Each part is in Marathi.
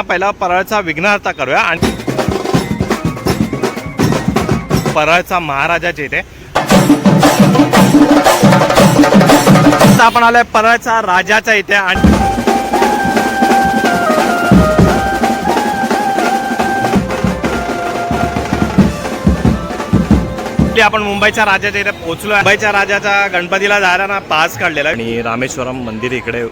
पहिला परळचा विघ्नहर्ता करूया आणि परळचा महाराजाचे इथे आपण आलोय परळचा राजाचा इथे आणि आपण मुंबईच्या राजाच्या इथे पोहोचलो मुंबईच्या राजाचा गणपतीला जायला ना पास काढलेला. आहे. आणि रामेश्वरम मंदिर इकडे.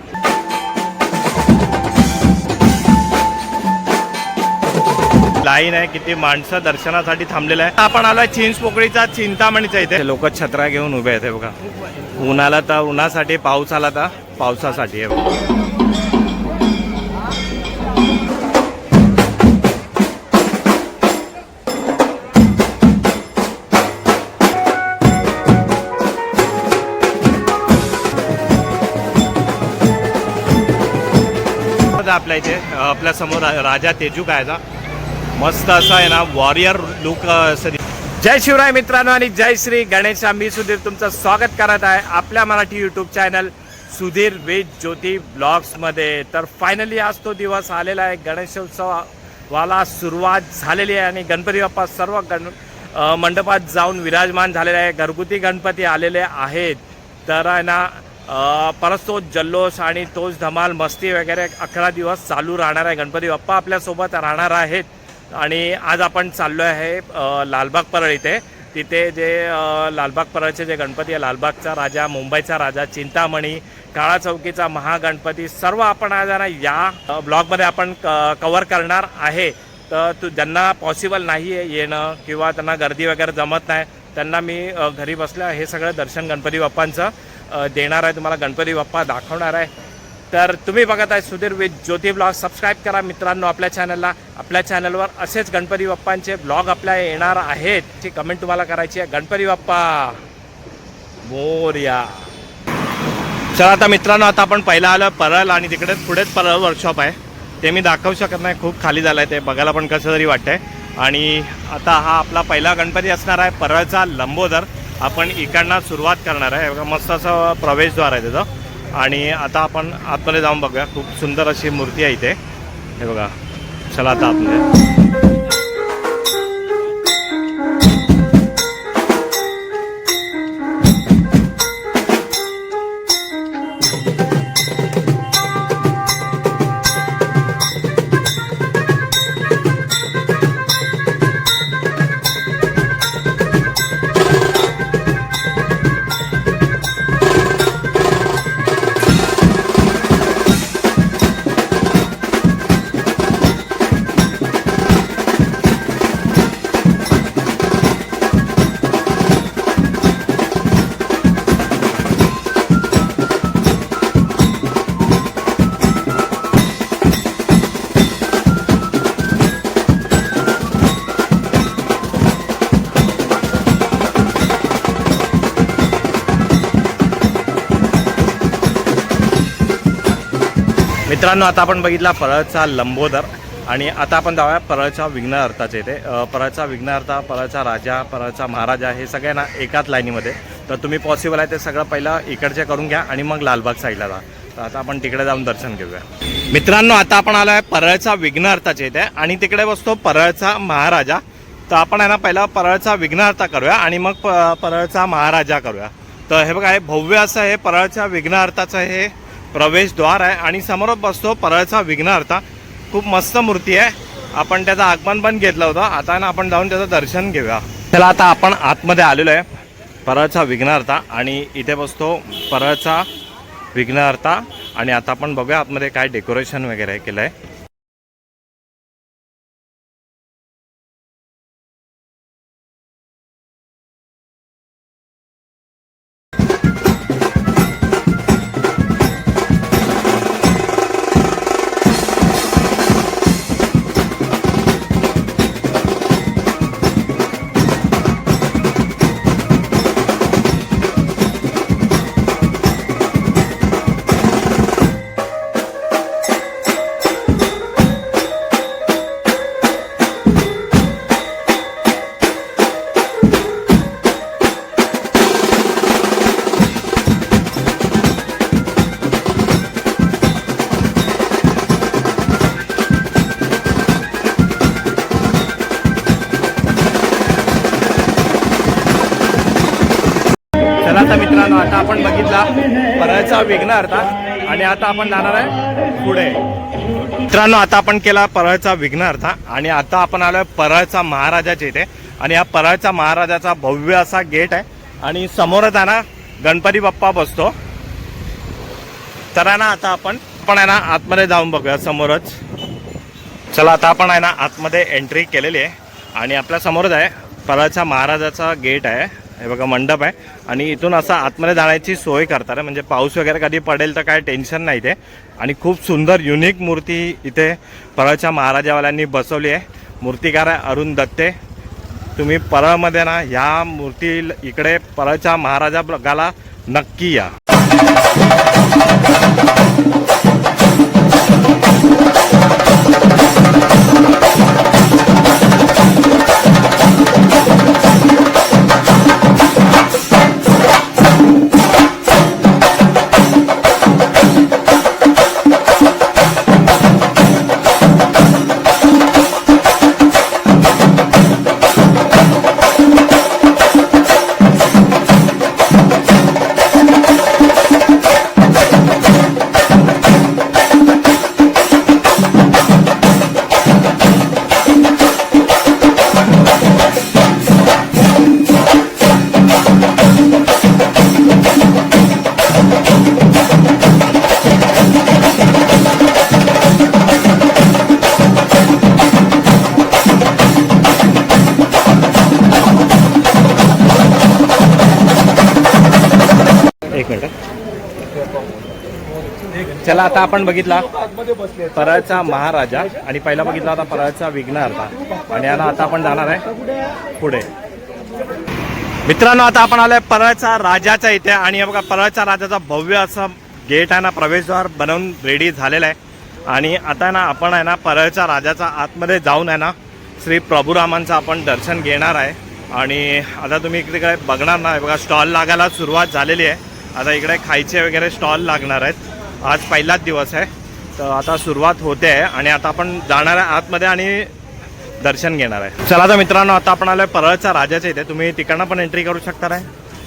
लाईन आहे किती माणसं दर्शनासाठी थांबलेलं आहे. आपण आलोय चिंच पोकळीचा चिंतामणीचा इथे लोक छत्र्या घेऊन उभे आहेत बघा. उन्हाला तर उन्हासाठी पाऊस आला तर पावसासाठी आहे. आपल्या इथे अ, आपल्यासमोर राजा तेजू कायचा मस्त असं आहे ना वॉरियर लुक असं जय शिवराय मित्रांनो आणि जय श्री गणेश. मी सुधीर तुमचं स्वागत करत आहे आपल्या Marathi YouTube channel Sudhir with Jyoti ब्लॉग्समध्ये तर फायनली आज तो दिवस आलेला आहे. गणेशोत्सवाला सुरुवात झालेली आहे आणि गणपती बाप्पा सर्व गण मंडपात जाऊन विराजमान झालेले आहे. घरगुती गणपती आलेले आहेत. तर आहे ना परत तोच जल्लोष आणि तोच धमाल मस्ती वगैरे अकरा दिवस चालू राहणार आहे. गणपती बाप्पा आपल्यासोबत राहणार आहेत. आणि आज आपण चाललो आहे लालबाग परळ इथे. तिथे जे लालबाग परळचे जे गणपती आहे लालबागचा राजा मुंबईचा राजा चिंतामणी काळा चौकीचा महागणपती सर्व आपण आज या ब्लॉगमध्ये आपण कवर करणार आहे. तर तू ज्यांना पॉसिबल नाही आहे येणं किंवा त्यांना गर्दी वगैरे जमत नाही त्यांना मी घरी बसल्या. हे सगळं दर्शन गणपती बाप्पांचं. देणार आहे तुम्हाला गणपती बाप्पा दाखवणार आहे. तर तुम्ही बघत आहे Sudhir with Jyoti blog subscribe करा मित्रांनो आपल्या चॅनलला आपल्या चॅनलवर असेच गणपती बाप्पांचे ब्लॉग आपल्या येणार आहेत. ती कमेंट तुम्हाला करायची आहे. गणपती बाप्पा. मोर्या. चला आता मित्रांनो आता आपण पहिला आलं परळ आणि तिकडे पुढेच परळ वर्कशॉप आहे. ते मी दाखवू शकत नाही. खूप खाली झालं आहे ते. बघायला पण कसं तरी वाटतंय. आणि आता हा आपला पहिला गणपती असणार आहे परळचा लंबोदर. आपण इकडनं सुरुवात करणार आहे. बघा मस्त असं प्रवेशद्वार आहे त्याचं आणि आता आपण आतमध्ये जाऊन बघूया. खूप सुंदर अशी मूर्ती आहे इथे. हे बघा चला आता आतमध्ये. मित्रांनो आता आपण बघितला परळचा लंबोदर आणि आता आपण जाऊया परळच्या विघ्नहर्ताचे इथे. परळचा विघ्नहर्ता परळचा राजा परळचा महाराजा हे सगळ्यांना ना एकाच लाईनीमध्ये. तर तुम्ही पॉसिबल आहे ते सगळं पहिलं इकडचे करून घ्या आणि मग लालबाग साईडला जा. तर आता आपण तिकडे जाऊन दर्शन घेऊया. मित्रांनो आता आपण आलो आहे परळचा विघ्नहर्ताचे इथे आणि तिकडे बसतो परळचा महाराजा. तर आपण आहे ना पहिला परळचा विघ्नहर्ता करूया आणि मग प परळचा महाराजा करूया. तर हे बघा हे भव्य असं हे परळच्या विघ्नार्थाचं हे प्रवेशद्वार आहे आणि समोर बसतो परळचा विघ्नहर्ता. खूप मस्त मूर्ती आहे. आपण त्याचं आगमन पण घेतलं होतं. आता ना आपण जाऊन त्याचं दर्शन घेऊया. चला आता आपण आतमध्ये आलेलो आहे. परळचा विघ्नार्था आणि इथे बसतो परळचा विघ्नार्था आणि आता आपण बघूया आतमध्ये काय डेकोरेशन वगैरे केलं आहे विघ्न विघ्नहर्ता. आणि आता आपण जाणार आहे पुढे. मित्रांनो आता आपण केला परळचा विघ्नहर्ता. आणि आता आपण आलोय परळचा महाराजाच्या इथे. आणि हा परळचा महाराजाचा भव्य असा गेट आहे. आणि समोरच आहे ना गणपती बाप्पा बसतो. तर आहे ना आता आपण आपण आहे ना आतमध्ये जाऊन बघूया समोरच. चला आता आपण आहे ना आतमध्ये एंट्री केलेली आहे. आणि आपल्या समोरच आहे परळच्या महाराजाचा गेट आहे. हे बघा मंडप आहे. आणि इथून असं आतमध्ये जाण्याची सोय करतात. म्हणजे पाऊस वगैरे कधी पडेल तर काय टेन्शन नाही ते. आणि खूप सुंदर युनिक मूर्ती इथे परळच्या महाराजावाल्यांनी बसवली आहे. मूर्तिकार आहे अरुण दत्ते तुम्ही परळमध्ये ना ह्या मूर्ती इकडे परळच्या महाराजा गाला नक्की या. चला आता आपण बघितला परळचा महाराजा आणि पहिला बघितला होता परळचा विघ्नहर्ता. आणि याला आता आपण जाणार आहे पुढे. मित्रांनो आता आपण आलोय परळचा राजाच्या इथे. आणि बघा परळचा राजाचा भव्य असं गेट आहे ना प्रवेशद्वार बनवून रेडी झालेला आहे. आणि आता ना आपण आहे ना परळच्या राजाचा आतमध्ये जाऊन आहे ना श्री प्रभुरामांचं आपण दर्शन घेणार आहे. आणि आता तुम्ही इकडे बघणार ना बघा स्टॉल लागायला सुरुवात झालेली आहे. आता इकडे खायचे वगैरे स्टॉल लागणार आहेत. आज पहिलाच दिवस आहे. तर आता सुरुवात होते आहे आणि आता आपण जाणार आहे आतमध्ये आणि दर्शन घेणार आहे. चला तर मित्रांनो आता आपण आलो परळच्या राजाच्या इथे. तुम्ही तिकडनं पण एंट्री करू शकता आहे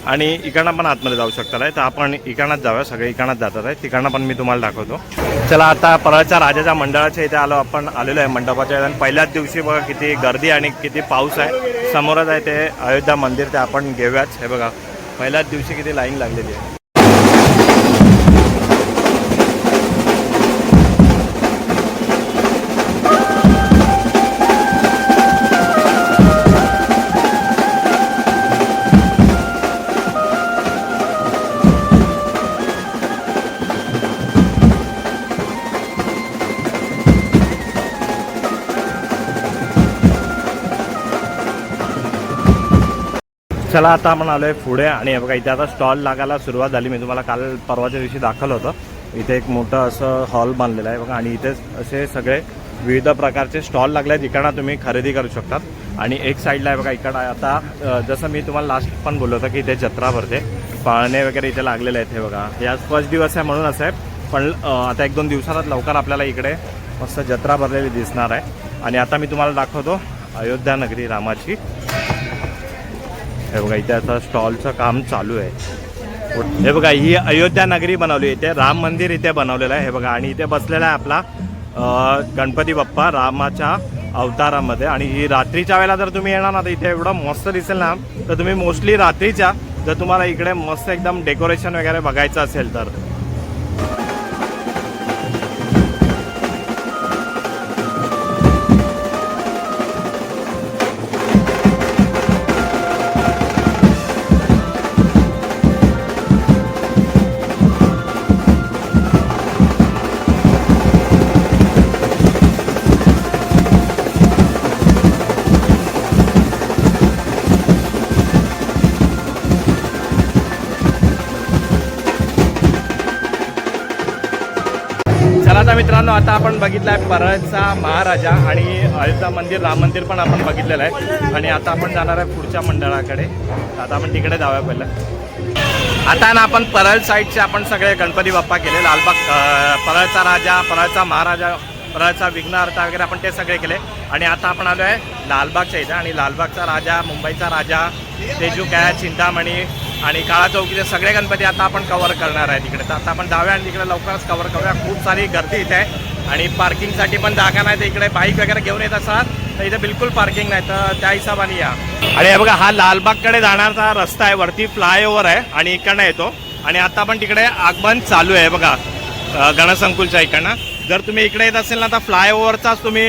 आणि इकडनं पण आतमध्ये जाऊ शकता आहे तर आपण इकडनंच जाऊया. सगळे इकडनंच जातात आहे तिकडनं पण मी तुम्हाला दाखवतो. चला आता परळच्या राजाच्या मंडळाच्या इथे आलो. आपण आलेलो आहे मंडपाच्या आणि पहिल्याच दिवशी बघा किती गर्दी आणि किती पाऊस आहे. समोरच आहे ते अयोध्या मंदिर. ते आपण घेऊयाच. हे बघा. पहिल्याच दिवशी किती लाईन लागलेली आहे. चला आता आपण आलोय पुढे आणि हे बघा इथे आता स्टॉल लागायला सुरुवात झाली. मी तुम्हाला काल परवाच्या दिवशी दाखवलं होतं. इथे एक मोठं असं हॉल बांधलेलं आहे बघा आणि इथे असे सगळे विविध प्रकारचे स्टॉल लागले आहेत. इकडनं तुम्ही खरेदी करू शकतात. आणि एक साईडला आहे बघा इकडं आता जसं मी तुम्हाला लास्ट पण बोललो होतं की इथे जत्रा भरते. पाळणे वगैरे इथे लागलेले आहेत हे बघा. हे आज फर्स्ट दिवस आहे म्हणून असं आहे. पण आता एक दोन दिवसात लवकर आपल्याला इकडे मस्त जत्रा भरलेली दिसणार आहे. आणि आता मी तुम्हाला दाखवतो अयोध्या नगरी रामाची. हे बघा इथे आता स्टॉलचं काम चालू आहे. हे बघा ही अयोध्या नगरी बनवली. इथे राम मंदिर इथे बनवलेलं आहे. हे बघा आणि इथे बसलेला आहे आपला गणपती बाप्पा रामाच्या अवतारामध्ये. आणि ही रात्रीच्या वेळेला जर तुम्ही येणार ना तर इथे एवढं मस्त दिसेल ना. तर तुम्ही मोस्टली रात्रीच्या जर तुम्हाला इकडे मस्त एकदम डेकोरेशन वगैरे बघायचं असेल तर. आता आपण बघितलं आहे परळचा महाराजा आणि अयोध्या मंदिर राम मंदिर पण आपण बघितलेलं आहे. आणि आता आपण जाणार आहे पुढच्या मंडळाकडे. आता आपण तिकडे जाऊया पहिलं. आता ना आपण परळ साईडचे आपण सगळे गणपती बाप्पा केले लालबाग परळचा राजा परळचा महाराजा परळचा विघ्नहर्ता वगैरे आपण ते सगळे केले. आणि आता आपण आलो आहे लालबागच्या इथं. आणि लालबागचा राजा मुंबईचा राजा तेजू आहे चिंतामणी आणि काळा चौकीचे सगळे गणपती आता आपण कव्हर करणार आहे तिकडे. तर आता आपण जाऊया आणि तिकडे लवकरच कव्हर करूया. खूप सारी गर्दी इथे आहे. आणि पार्किंगसाठी पण जागा नाही तर इकडे बाईक वगैरे घेऊन येत असाल तर इथे बिलकुल पार्किंग नाही तर त्या हिशोबाने या. आणि हे बघा हा लालबागकडे जाणारा रस्ता आहे वरती फ्लायओव्हर आहे आणि इकडनं येतो. आणि आता पण तिकडे आगमन चालू आहे बघा गणसंकुलच्या इकडनं. जर तुम्ही इकडे येत असेल ना तर फ्लायओव्हरचाच तुम्ही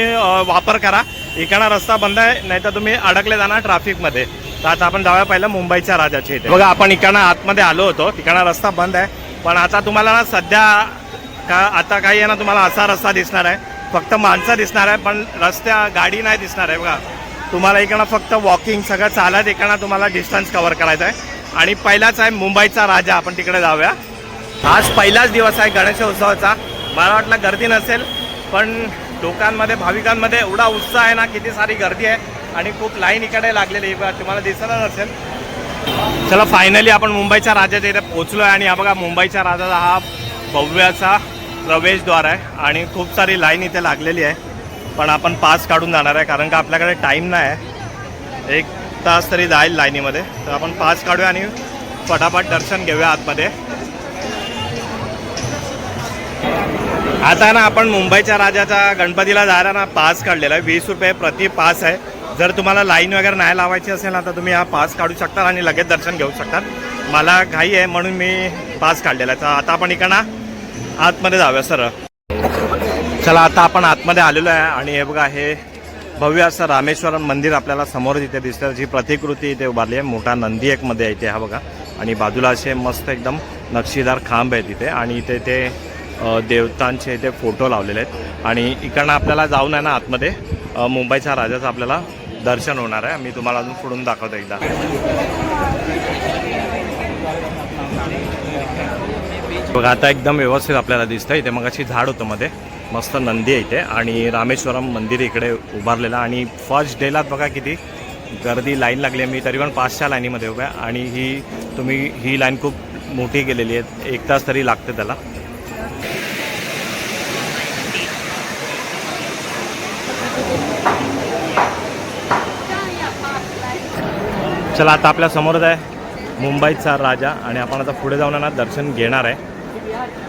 वापर करा. इकडनं रस्ता बंद आहे नाही तर तुम्ही अडकले जाणार ट्रॅफिकमध्ये तर आता आपण जाऊया पहिलं मुंबईच्या राजाच्या इथे. बघा आपण इकडनं आतमध्ये आलो होतो तिकडनं रस्ता बंद आहे. पण आता तुम्हाला ना सध्या का आता काही आहे ना तुम्हाला असा रस्ता दिसणार आहे फक्त माणसं दिसणार आहे पण रस्त्या गाडी नाही दिसणार आहे बघा. तुम्हाला इकडं फक्त वॉकिंग सगळं चालत इकडं तुम्हाला डिस्टन्स कवर करायचं आहे. आणि पहिलाच आहे मुंबईचा राजा आपण तिकडे जाऊया. आज पहिलाच दिवस आहे गणेशोत्सवाचा मला वाटलं गर्दी नसेल पण लोकांमध्ये भाविकांमध्ये एवढा उत्साह आहे ना किती सारी गर्दी आहे. आणि खूप लाईन इकडे लागलेली आहे. बघा, तुम्हाला दिसणार नसेल. चला फायनली आपण मुंबईच्या राजाच्या इथे पोहोचलो आहे आणि हा बघा मुंबईच्या राजाचा हा भव्याचा प्रवेशद्वार आहे आणि खूप सारी लाईन इथे लागलेली आहे. पण आपण पास काढून जाणार आहे कारण का आपल्याकडे टाईम नाही आहे. एक तास तरी जाईल लाईनीमध्ये. तर आपण पास काढूया आणि फटाफट दर्शन घेऊया आतमध्ये. आता ना आपण मुंबईच्या राजाच्या गणपतीला जायला ना पास काढलेला आहे. वीस रुपये प्रति पास आहे. जर तुम्हाला लाईन वगैरे नाही लावायची असेल ना तर तुम्ही हा पास काढू शकता आणि लगेच दर्शन घेऊ शकता. मला घाई आहे म्हणून मी पास काढलेला आहे. तर आता आपण ना आतमध्ये जाऊया सर. चला आता आपण आतमध्ये आलेलो आहे आणि हे बघा हे भव्य असं रामेश्वरम मंदिर आपल्याला समोर तिथे दिसतं जी प्रतिकृती इथे उभारली आहे. मोठा नंदी एक मध्ये आहे इथे हा बघा. आणि बाजूला असे मस्त एकदम नक्षीदार खांब आहेत तिथे आणि इथे ते देवतांचे इथे फोटो लावलेले आहेत. आणि इकडनं आपल्याला जाऊन आहे ना आतमध्ये मुंबईच्या राजाचं आपल्याला दर्शन होणार आहे. मी तुम्हाला अजून पुढून दाखवतो एकदा. बघा आता एकदम व्यवस्थित आपल्याला दिसतं इथे मग अशी झाड होतं मध्ये. मस्त नंदी आहे इथे. आणि रामेश्वरम मंदिर इकडे उभारलेलं आणि फर्स्ट डेला बघा किती गर्दी लाईन लागली आहे. मी तरी पण पाचच्या लाईनीमध्ये उभ्या आणि ही तुम्ही ही लाईन खूप मोठी गेलेली आहे. एक तास तरी लागते त्याला. चला आता आपल्या समोरच आहे मुंबईचा राजा. आणि आपण आता पुढे जाऊन आहे ना दर्शन घेणार आहे. Yeah.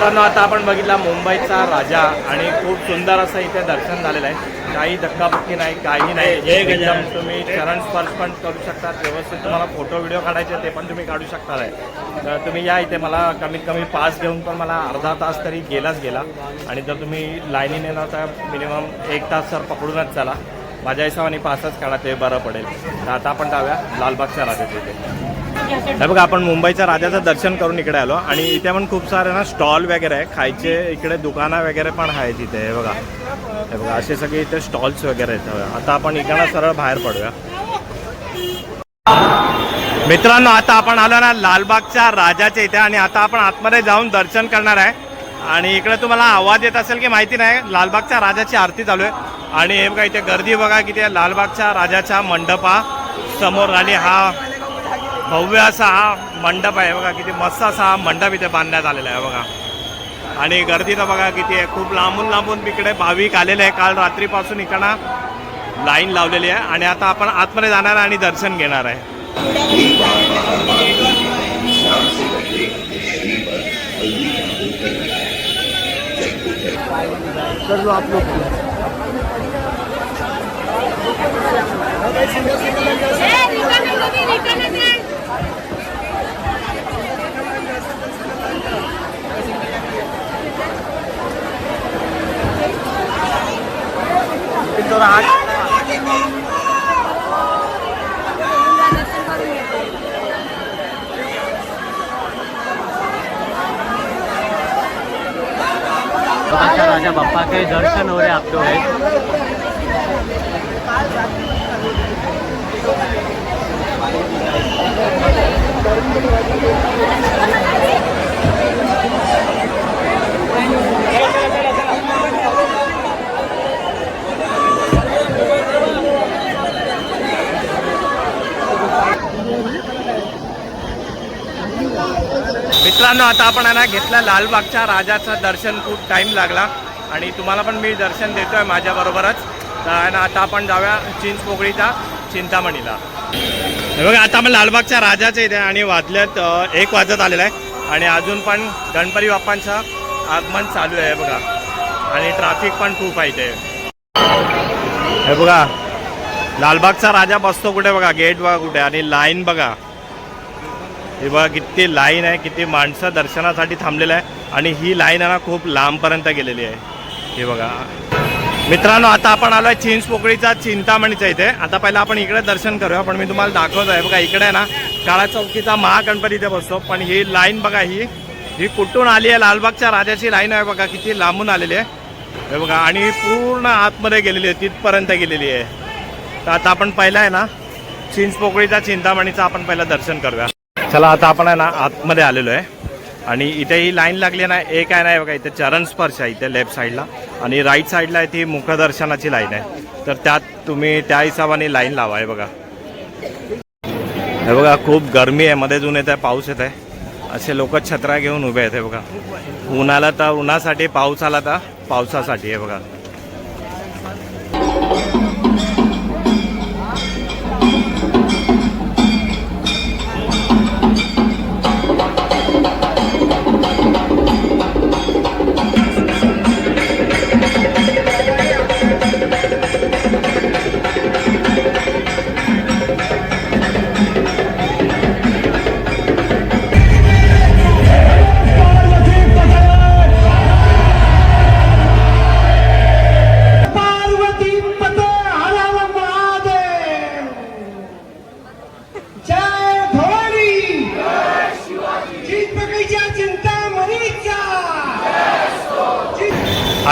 मित्रांनो आता आपण बघितला मुंबईचा राजा आणि खूप सुंदर असं इथे दर्शन झालेलं आहे. काही धक्काबुक्की नाही काही नाही. एकदम तुम्ही चरण स्पर्श पण करू शकता. व्यवस्थित तुम्हाला फोटो व्हिडिओ काढायचे ते पण तुम्ही काढू शकता. आहे तर तुम्ही या इथे मला कमीत कमी पास घेऊन पण मला अर्धा तास तरी गेलाच गेला. आणि जर तुम्ही लाईनीने येणार तर मिनिमम एक तास सर पकडूनच चला. माझ्या हिशोबाने पासच काढा ते बरं पडेल. तर आता आपण जाऊया लालबागच्या राजाच्या इथे. हे बघा आपण मुंबईच्या राजाचं दर्शन करून इकडे आलो आणि इथे पण खूप सारे ना स्टॉल वगैरे आहे. खायचे इकडे दुकानं वगैरे पण आहेत इथे हे बघा. हे बघा असे सगळे इथे स्टॉल्स वगैरे आहेत. आता आपण इकडनं सरळ बाहेर पडूया. मित्रांनो आता आपण आलो ना लालबागच्या राजाच्या इथे आणि आता आपण आतमध्ये जाऊन दर्शन करणार आहे. आणि इकडे तुम्हाला आवाज येत असेल की माहिती नाही लालबागच्या राजाची आरती चालू आहे. आणि हे बघा इथे गर्दी बघा किती आहे लालबागच्या राजाच्या मंडपा समोर आणि हा भव्य असा हा मंडप आहे. बघा किती मस्त असा हा मंडप इथे बांधण्यात आलेला आहे. बघा. आणि गर्दी तर बघा किती आहे. खूप लांबून लांबून तिकडे भाविक आलेले आहे काल रात्रीपासून इकडं लाईन लावलेली आहे. आणि आता आपण आतमध्ये जाणार आहे आणि दर्शन घेणार आहे. कर लो आप लोग तो अच्छा राजा बापा के दर्शन हो रहे हैं आप लोग हैं। मित्रांनो आता आपण आहे घेतला लालबागच्या राजाचं दर्शन. खूप टाईम लागला. आणि तुम्हाला पण मी दर्शन देतोय माझ्याबरोबरच. तर आहे ना आता आपण जाऊया चिंच पोकळीचा चिंतामणीला. हे बघा आता आपण लालबागच्या राजाच्या इथे आणि वाजल्यात एक वाजत आलेला आहे. आणि अजून पण गणपती बाप्पांचं आगमन चालू आहे बघा. आणि ट्रॅफिक पण खूप आहे इथे. हे बघा लालबागचा राजा बसतो कुठे बघा गेट बघा कुठे आणि लाईन बघा. हे बघा किती लाईन आहे किती माणसं दर्शनासाठी थांबलेलं आहे. आणि ही लाईन आहे ना खूप लांबपर्यंत गेलेली आहे. हे बघा. मित्रांनो आता आपण आलोय चिंच पोकळीचा चिंतामणीच्या इथे. आता पहिला आपण इकडे दर्शन करूया पण मी तुम्हाला दाखवत आहे बघा इकडे आहे ना काळा चौकीचा महागणपती इथे बसतो. पण ही लाईन बघा ही ही कुठून आली आहे? लालबागच्या राजाची लाईन आहे बघा किती लांबून आलेली आहे. हे बघा आणि पूर्ण आतमध्ये गेलेली आहे तिथपर्यंत गेलेली आहे. तर आता आपण पहिला आहे ना चिंच पोकळीचा चिंतामणीचा आपण पहिलं दर्शन करूया. चला आता आपण आहे ना आतमध्ये आलेलो आहे. आणि इथे ही लाईन लागली आहे ना एक आहे नाही बघा इथे चरण स्पर्श आहे इथे लेफ्ट साईडला आणि राईट साईडला आहे ती मुखदर्शनाची लाईन आहे. तर त्यात तुम्ही त्या हिशोबाने लाईन लावाय बघा. हे बघा खूप गरमी आहे. मध्ये ऊन येत आहे पाऊस येत आहे. असे लोक छत्र्या घेऊन उभे आहेत हे बघा. ऊन आला तर उन्हासाठी पाऊस आला तर पावसासाठी आहे बघा.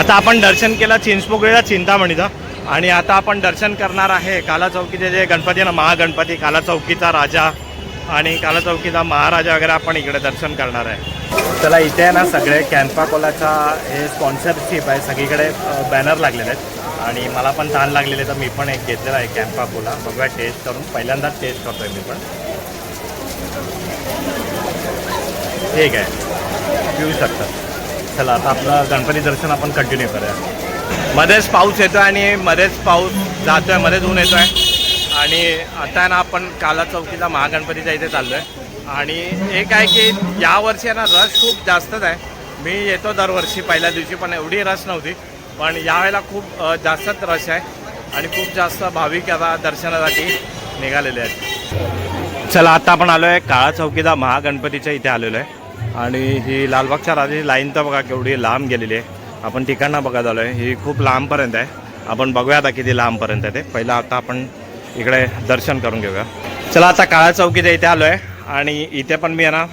आता आपण दर्शन केलं चिंचपोकळीला चिंतामणीचं आणि आता आपण दर्शन करणार आहे काला चौकीचे जे गणपती आहे ना महागणपती काला चौकीचा राजा आणि काला चौकीचा महाराजा वगैरे आपण इकडे दर्शन करणार आहे. चला इथे आहे ना सगळे कॅम्पा कोलाचा हे स्पॉन्सरशिप आहे. सगळीकडे बॅनर लागलेले आहेत. आणि मला पण ताण लागलेले तर मी पण एक घेतलेला आहे कॅम्पा कोला. बघूया टेस्ट करून. पहिल्यांदाच टेस्ट करतोय मी पण. ठीक आहे पिऊ शकतात चला आता आपलं गणपती दर्शन आपण कंटिन्यू करूया. मध्येच पाऊस येतो आणि मध्येच पाऊस जातोय मध्येच ऊन येतोय. आणि आता आहे ना आपण काला चौकीचा महागणपतीच्या इथे आहे आणि एक आहे की यावर्षी आहे ना रस खूप जास्तच आहे. मी येतो दरवर्षी पहिल्या दिवशी पण एवढी रस नव्हती. पण यावेळेला खूप जास्तच रस आहे. आणि खूप जास्त भाविक आता दर्शनासाठी निघालेले आहेत. चला आता आपण आलो आहे काळा चौकीचा महागणपतीच्या इथे आलेलो आहे आणि ही लालबागच्या राजाची लाईन तर बघा केवढी लांब गेलेली आहे. आपण ठिकाणं बघत आलो आहे ही खूप लांबपर्यंत आहे. आपण बघूया आता किती लांबपर्यंत आहे ते. पहिलं आता आपण इकडे दर्शन करून घेऊया. चला आता काळा चौकीत इथे आलो आहे आणि इथे पण मी आहे ना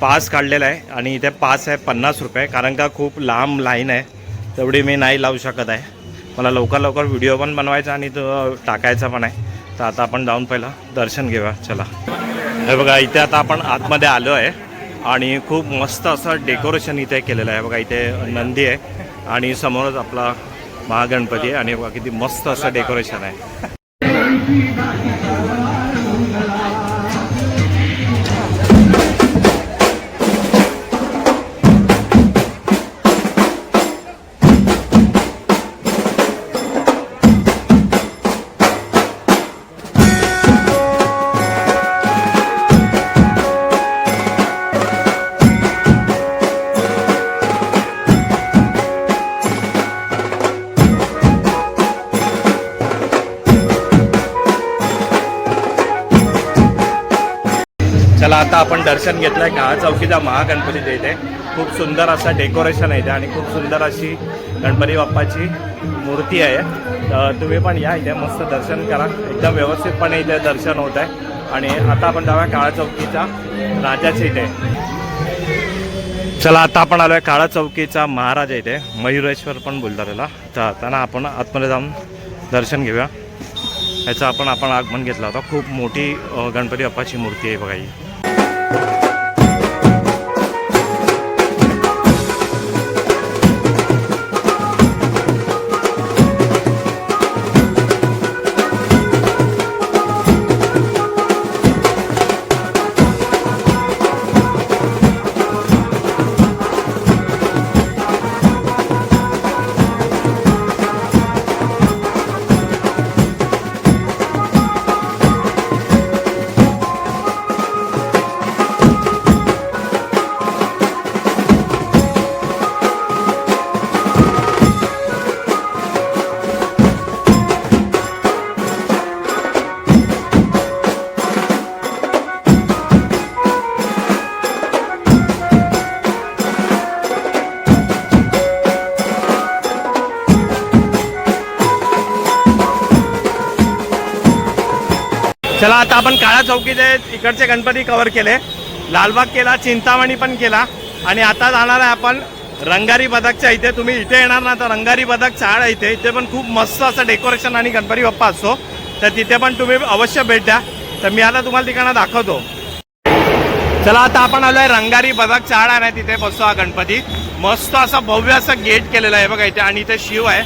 पास काढलेला आहे. आणि इथे पास आहे पन्नास रुपये. कारण का खूप लांब लाईन आहे. तेवढी मी नाही लावू शकत आहे. मला लवकर लवकर व्हिडिओ पण बनवायचा आणि तो टाकायचा पण आहे. तर आता आपण जाऊन पहिलं दर्शन घेऊया. चला. हे बघा इथे आता आपण आतमध्ये आलो आहे आणि खूप मस्त असं डेकोरेशन इथे केलेलं आहे. बघा इथे नंदी आहे आणि समोरच आपला महागणपती आहे आणि बघा किती मस्त असं डेकोरेशन आहे. आता आपण दर्शन घेतलंय. काळा चौकीचा महागणपतीच्या इथे खूप सुंदर असं डेकोरेशन आहे इथे आणि खूप सुंदर अशी गणपती बाप्पाची मूर्ती आहे. तर तुम्ही पण या इथे मस्त दर्शन करा. एकदम व्यवस्थितपणे इथे दर्शन होत आहे. आणि आता आपण जाऊया काळा चौकीचा राजाच्या इथे. चला आता आपण आलोय काळा चौकीचा महाराजा इथे मयुरेश्वर पण बोलतात तर आता ना आपण आतमध्ये जाऊन दर्शन घेऊया. ह्याचं आपण आपण आगमन घेतला होता. खूप मोठी गणपती बाप्पाची मूर्ती आहे बघा ही. चला आता आपण काळा चौकीचे इकडचे गणपती कव्हर केले. लालबाग केला चिंतामणी पण केला. आणि आता जाणार आहे आपण रंगारी बदकच्या इथे. तुम्ही इथे येणार ना तर रंगारी बदक चाळ आहे इथे. इथे पण खूप मस्त असं डेकोरेशन आणि गणपती बाप्पा असतो. तर तिथे पण तुम्ही अवश्य भेट द्या. तर मी आता तुम्हाला ठिकाणं दाखवतो. चला आता आपण आलोय रंगारी बदक चाळ आहे ना तिथे बसतो हा गणपती. मस्त असा भव्य असं गेट केलेलं आहे बघा इथे. आणि इथे शिव आहे.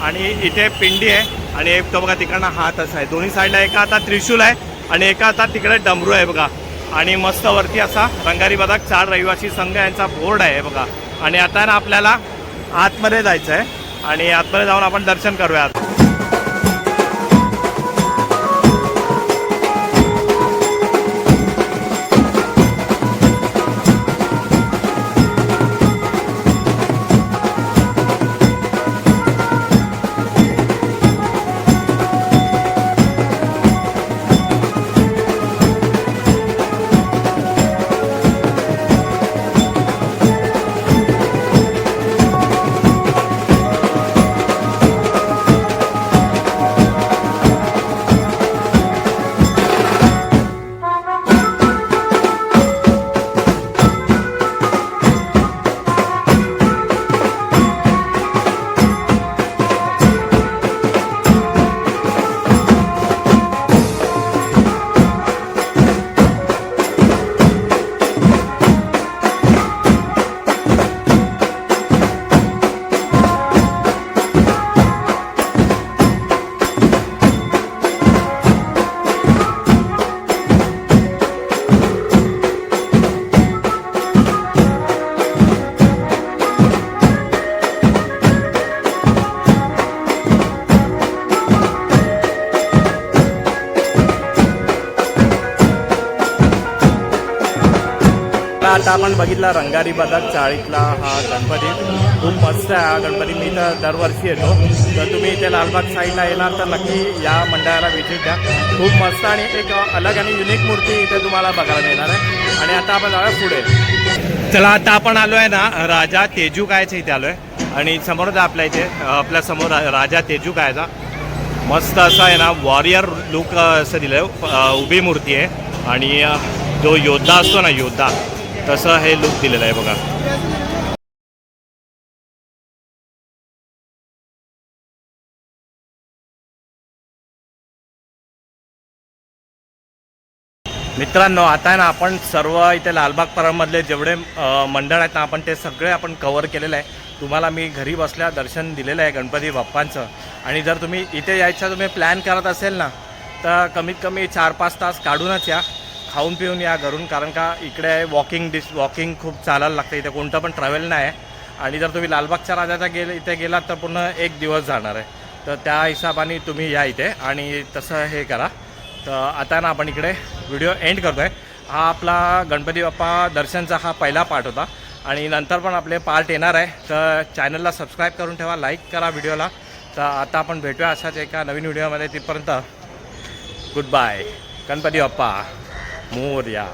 आणि इथे पिंडी आहे. आणि एक तो बघा तिकडनं हात असा आहे. दोन्ही साईडला एका हातात त्रिशूल आहे आणि एका हातात तिकडे डमरू आहे बघा. आणि मस्त वरती असा रंगारी बदक चार रहिवासी संघ यांचा बोर्ड आहे बघा. आणि आता ना आपल्याला आतमध्ये जायचं आहे आणि आतमध्ये जाऊन आपण दर्शन करूया बघितला रंगारी बदक चाळीतला हा गणपती. खूप मस्त आहे हा गणपती. मी तर दरवर्षी येतो. तर तुम्ही इथे लालबाग साईडला येणार तर नक्की या मंडळाला व्हिजिट द्या. खूप मस्त आणि एक अलग आणि युनिक मूर्ती इथे तुम्हाला बघायला मिळणार आहे. आणि आता आपण जाऊया पुढे. चला आता आपण आलो आहे ना राजा तेजू कायच्या इथे आलो आहे आणि समोरच आहे आपल्या इथे. आपल्यासमोर राजा तेजू कायचा मस्त असा आहे ना वॉरियर लुक असं दिलं आहे उभी मूर्ती आहे. आणि जो योद्धा असतो ना योद्धा. तसं हे लुक दिलेलं आहे बघा. मित्रांनो आता आहे ना आपण सर्व इथे लालबाग परमधले जेवढे मंडळ आहेत ना आपण ते सगळे आपण कवर केलेलं आहे. तुम्हाला मी घरी बसल्या दर्शन दिलेलं आहे गणपती बाप्पांचं. आणि जर तुम्ही इथे यायचा तुम्ही प्लॅन करत असेल ना तर कमीत कमी चार पाच तास काढूनच या. खाऊन पिऊन या घरून कारण का इकडे वॉकिंग डिस वॉकिंग खूप चालायला लागतं इथे कोणतं पण ट्रॅव्हल नाही आहे. आणि जर तुम्ही लालबागच्या राजाचा गेले इथे गेलात तर पूर्ण एक दिवस जाणार आहे. तर त्या हिशोबाने तुम्ही या इथे आणि तसं हे करा. तर आता ना आपण इकडे व्हिडिओ एंड करतो आहे हा आपला गणपती बाप्पा दर्शनचा हा पहिला पार्ट होता. आणि नंतर पण आपले पार्ट येणार आहे. तर चॅनलला सबस्क्राईब करून ठेवा लाईक करा व्हिडिओला तर आता आपण भेटूया अशाच एका नवीन व्हिडिओमध्ये तिथपर्यंत गुड बाय गणपती बाप्पा. मोर्या